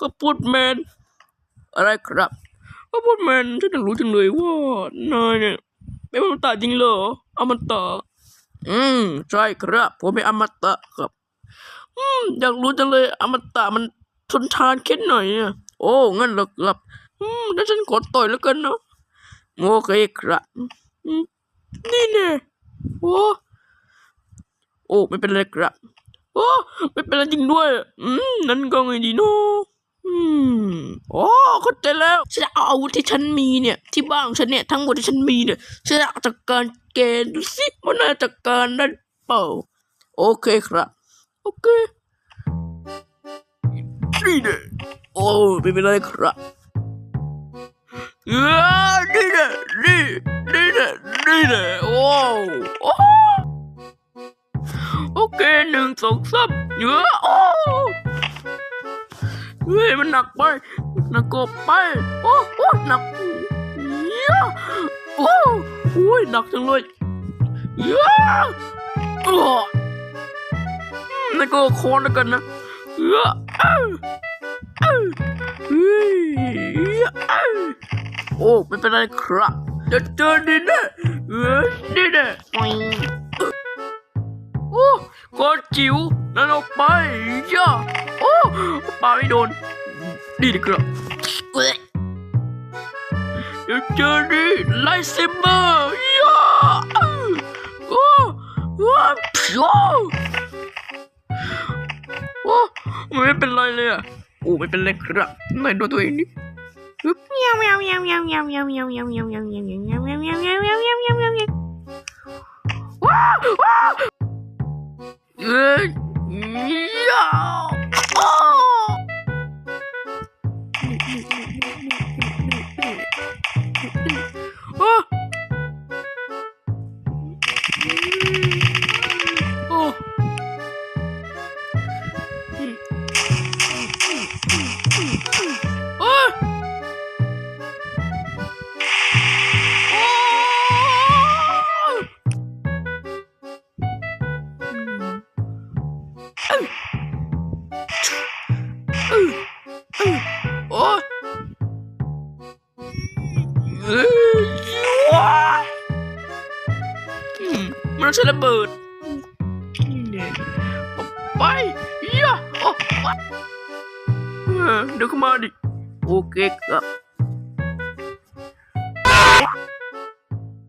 ก็พูดแมน อะไรครับ ก็พูดแมนฉันอยากรู้จังเลยว่านายเนี่ยเป็นอมตะจริงเหรออมตะอืมใช่ครับ ผมเป็นอมตะครับ อืมอยากรู้จังเลย อมตะมันทนทานแค่ไหนอะโอ้งั้นเหรอครับอืมแล้วฉันขอต่อยแล้วกันเนาะโอเคครับนี่แน่โอ้โอ้ไม่เป็นไรครับ โอ้ไม่เป็นไรจริงด้วย อืมนั่นก็ไงดีเนาะอืมโอ้เข้าใจแล้วฉันจะเอาอาวุธที่ฉันมีเนี่ย ที่บ้านของฉันเนี่ยทั้งหมดที่ฉันมีเนี่ยฉันจะจัดการเกณฑ์ดูสิว่าน่าจัดการได้เปล่า โอเคครับ โอเคนี่เด้โอ้ไม่เป็นไรครับนี่เด้อนี่นี่เด้อนี่เด้อโอ้โอ้ หนึ่งสองสามเยอะโอ้เฮ้ยมันหนักไปหนักเกบไปโอ้โอ้หนักเยอะโอ้โอ้ยหนักจังเลยเยอะโอ้นั่นก็โคนแล้วกันนะเยอะโอ้ไม่เป็นไรครับจะเจอดีแน่เออดีแน่โอ้ ก้อนจิ๋วนั่นออกไปย่าโอ้ปาไม่โดนดีดีครับเอ้ยเดี๋ยวเจอดิไลท์เซเบอร์ย่าโอ้ว้าโอ้โอ้ไม่เป็นไรเลยอะโอ้ไม่เป็นไรครับไหนดูตัวเองนี่ ฮึบว้า โอ้มันใช้ระเบิดนี่เยอะเดี๋ยวเข้ามาดิโอเคครับ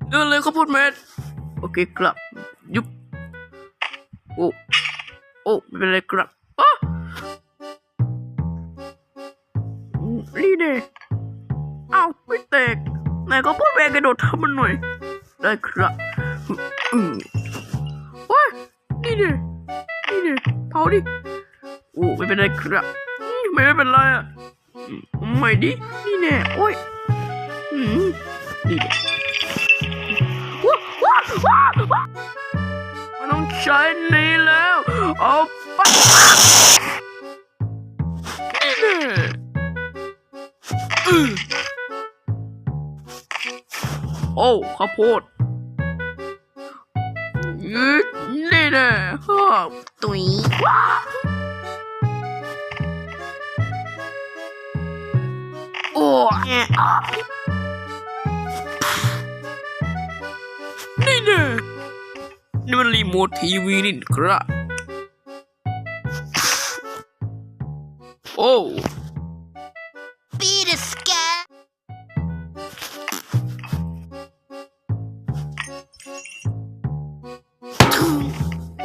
เดินเลยข้าวโพดแมนโอเคครับยุบโอ้ โอ้ไม่เป็นไรครับอ้นี่เน่เอ้าไม่แตกไหนก็พูดแมนกระโดดทำมันหน่อย ได้ครับอืมโอ้ยนี่เน่นี่เน่เผาดิ โอ้ไม่เป็นไรครับไม่เป็นไรอะไม่ดิ นี่แน่โอ้ยอืมนี่เน่ว้าวว้าวว้าว้ามันต้องใช้นี้แล้ว ปนี่แน่อือโอ้ข้าวโพดยืดนี่แน่ฮ่าตุยว้าวโอ้แอะอะนี่แน่นี่มันรีโมททีวีนี่ครับ โอ้ Beat a scat.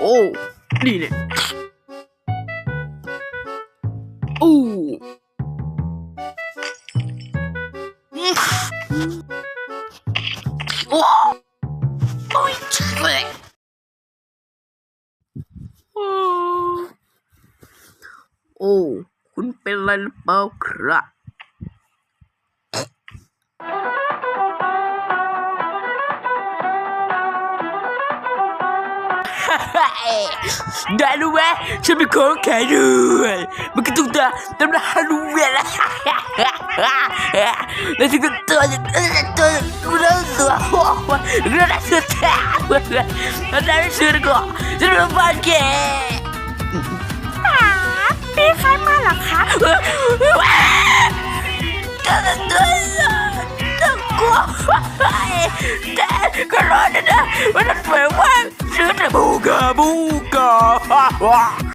โอ้นี่เนี่ยโคุณเป็นอะไรหรือเปล่าครับได้รู้ไหมฉันเป็นของแข็งด้วยมันก็ต้องตาตำนานรู้เวลาแล้วถึงตัวตัวกูเริ่มตัวหัวเรื่องสุดท้ายแล้วได้ชื่อก็จะรู้บ้านแก พี่คะมาหรอคะก็ก็ก็กลัวแต่ก็รอดนะมันเหมือนว่าซื้อแต่บูกาบูกา